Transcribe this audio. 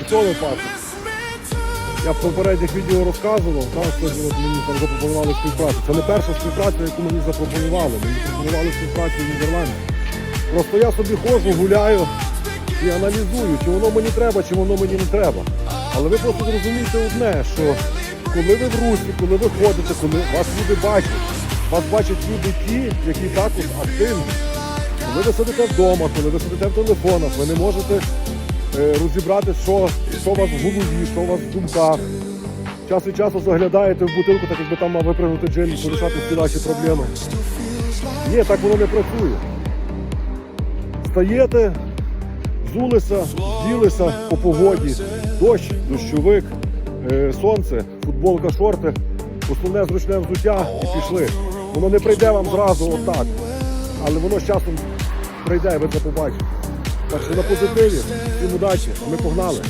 У цьому випадку. Я в попередніх відео розказував, так, от мені там запропонували співпрацю. Це не перша співпраця, яку мені запропонували. Мені пропонували співпрацю в Нідерландах. Просто я собі ходжу, гуляю і аналізую, чи воно мені треба, чи воно мені не треба. Але ви просто зрозумієте одне, що коли ви в русі, коли ви ходите, коли вас люди бачать, вас бачать люди ті, які також активні. Коли ви сидите вдома, коли ви сидите в телефонах, ви не можете розібрати, що, що у вас в голові, що у вас в думках. Час від часу заглядаєте в бутилку, так якби там мав випрыгнути джин і порішати всі ваші проблеми. Ні, так воно не працює. Стаєте, взулися, вділися по погоді, дощ, дощовик, е, сонце, футболка, шорти, основне зручне взуття і пішли. Воно не прийде вам зразу отак, але воно з часом прийде, і ви це побачите. Так що на позитиві, всім удачі, ми погнали.